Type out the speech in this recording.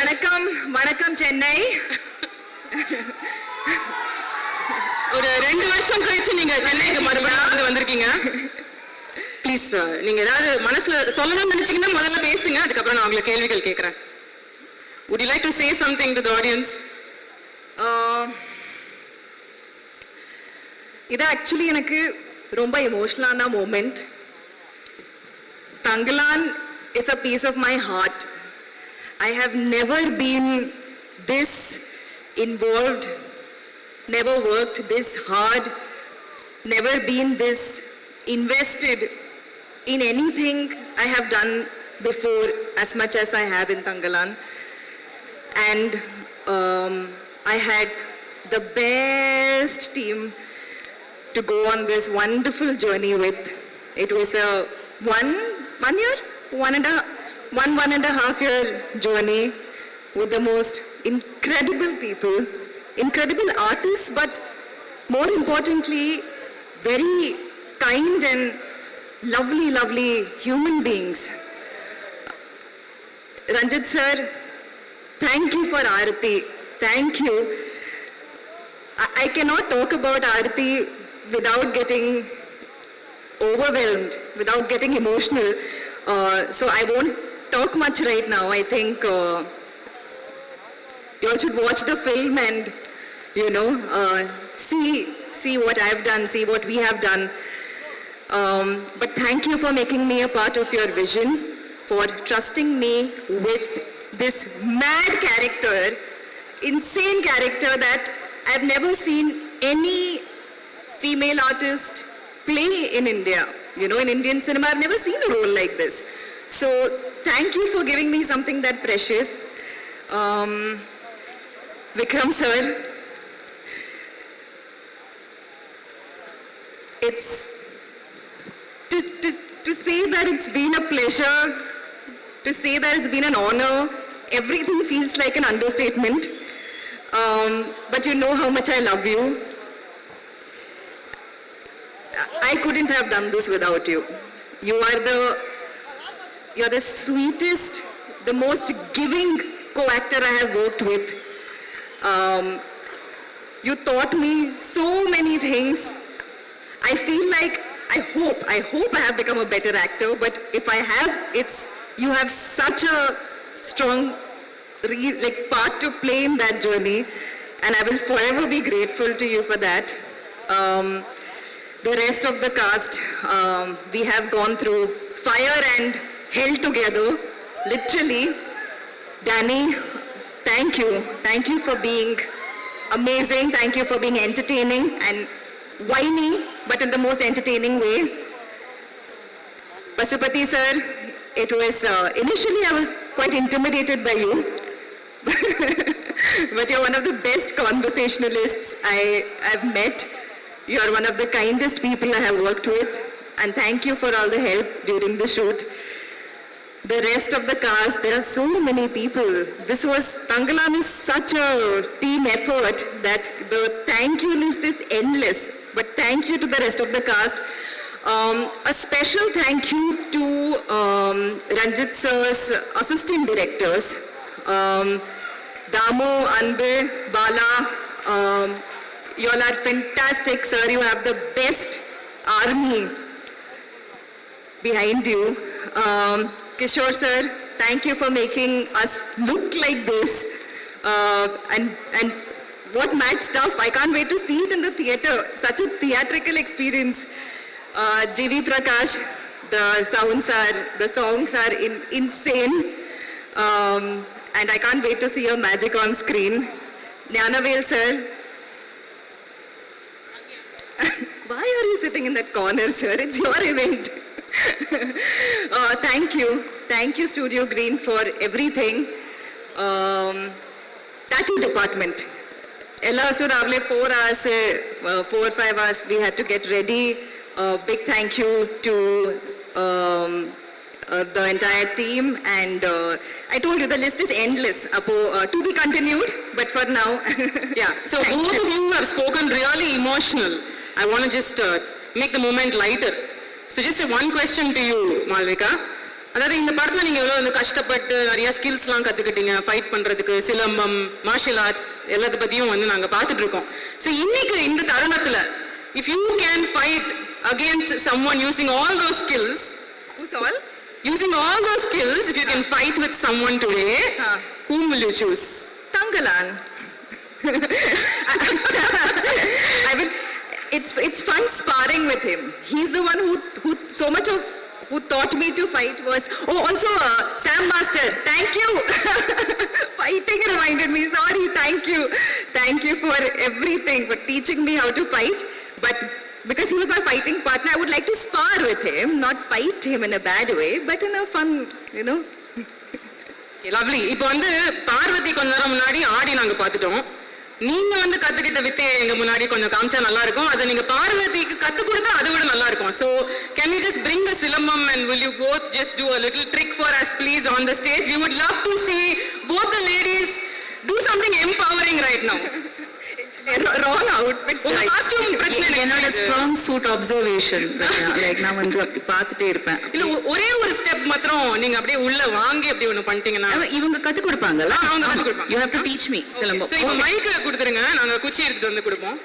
வணக்கம் வணக்கம் சென்னை. ஒரு ரெண்டு வருஷம் கழிச்சு நீங்க சென்னைக்கு மறுபடியும் வந்து வந்திருக்கீங்க. ப்ளீஸ் நீங்க ஏதாவது மனசுல சொல்லணும்னு நினைச்சீங்கன்னா முதல்ல பேசுங்க அதுக்கப்புறம் நான் உங்களை கேள்விகள் கேட்கறேன் would you like to say something to the audience? இது ஆக்சுவலி எனக்கு ரொம்ப எமோஷனலான moment Thangalaan is a piece of my heart I have never been this involved, never worked this hard, never been this invested in anything I have done before as much as I have in Tangalan. And um, I had the best team to go on this wonderful journey with. It was a one, one year, one and a one, one and a half year journey with the most incredible people, incredible artists, but more importantly, very kind and lovely, lovely human beings. Ranjit sir, thank you for Aarti. Thank you. I, cannot talk about Aarti without getting overwhelmed, without getting emotional. Uh, so I won't talk much right now. I think uh, you all should watch the film and, you know, uh, see see what I've done, see what we have done. Um, but thank you for making me a part of your vision, for trusting me with this mad character, insane character that I've never seen any female artist play in India. You know, in Indian cinema, I've never seen a role like this. So, thank you for giving me something that precious. Um, Vikram sir, it's to, to, to say that it's been a pleasure, to say that it's been an honor, everything feels like an understatement. Um, but you know how much I love you. I couldn't have done this without you. You are the you're the sweetest, the most giving co-actor I have worked with. Um, you taught me so many things. I feel like I hope I hope I have become a better actor. But if I have, it's you have such a strong like part to play in that journey, and I will forever be grateful to you for that. Um, the rest of the cast, um, we have gone through fire and hell together, literally. Danny, thank you. Thank you for being amazing. Thank you for being entertaining and whiny, but in the most entertaining way. Pasupati sir, it was, uh, initially I was quite intimidated by you. but you're one of the best conversationalists I, I've met. You're one of the kindest people I have worked with. And thank you for all the help during the shoot. The rest of the cast, there are so many people. This was, Tangalam is such a team effort that the thank you list is endless. But thank you to the rest of the cast. Um, a special thank you to um, Ranjit sir's assistant directors, um, Damu, Anbe, Bala. Um, you all are fantastic, sir. You have the best army behind you. Um, Kishore sir, thank you for making us look like this. Uh, and, and what mad stuff. I can't wait to see it in the theater. Such a theatrical experience. Uh, JV Prakash, the sounds are, the songs are in, insane. Um, and I can't wait to see your magic on screen. Jnanavel sir, why are you sitting in that corner, sir? It's your event. uh, thank you. Thank you, Studio Green, for everything. Um, tattoo department. Four hours, uh, four or five hours, we had to get ready. Uh, big thank you to um, uh, the entire team. And uh, I told you the list is endless. Apo, uh, to be continued, but for now, yeah. So both of you have spoken really emotional. I want to just uh, make the moment lighter. So just one question to you Malavika அதாவது இந்த படத்தில் நீங்கள் எவ்வளோ வந்து கஷ்டப்பட்டு நிறைய ஸ்கில்ஸ்லாம் கற்றுக்கிட்டீங்க fight பண்ணுறதுக்கு silambam martial arts எல்லாத்த பற்றியும் வந்து நாங்கள் பார்த்துட்ருக்கோம் ஸோ இன்னைக்கு இந்த தருணத்தில் if you can fight against someone using all those skills all using all those skills if you can fight with someone today whom will you choose Thangalaan. it's it's fun sparring with him. He's the one who who so much of who taught me to fight was oh also uh, Sam Master. Thank you. Fighting reminded me. Sorry. Thank you. Thank you for everything for teaching me how to fight. But because he was my fighting partner, I would like to spar with him, not fight him in a bad way, but in a fun, you know. Lovely இப்போ வந்து பார்வதி கொஞ்ச நேரம் முன்னாடி ஆடி நாங்க பார்த்துட்டோம் நீங்க வந்து கத்துக்கிட்ட வித்தையை எங்க முன்னாடி கொஞ்சம் காமிச்சா நல்லா இருக்கும் அதை நீங்க பார்வதிக்கு கத்து கொடுத்தா அதை விட நல்லா இருக்கும் so can you just bring a silambam and will you both just do a little trick for us please on the stage we would love to see both the ladies do something empowering right now Wrong out என்னோட. Strong suit observation like நான் வந்து அப்படி பார்த்துட்டே இருப்பேன். இல்ல ஒரே ஒரு step மாத்திரம் நீங்க அப்படியே உள்ள வாங்கி அப்படி ஒண்ணு பண்ணிட்டீங்கன்னா இவங்க கத்து கொடுப்பாங்கல்ல? அவங்க கத்துக் கொடுப்பாங்க. You have to teach me silambam. So இப்போ மைக் கொடுத்துருங்க. நாங்க குச்சி எடுத்துட்டு வந்து கொடுப்போம்.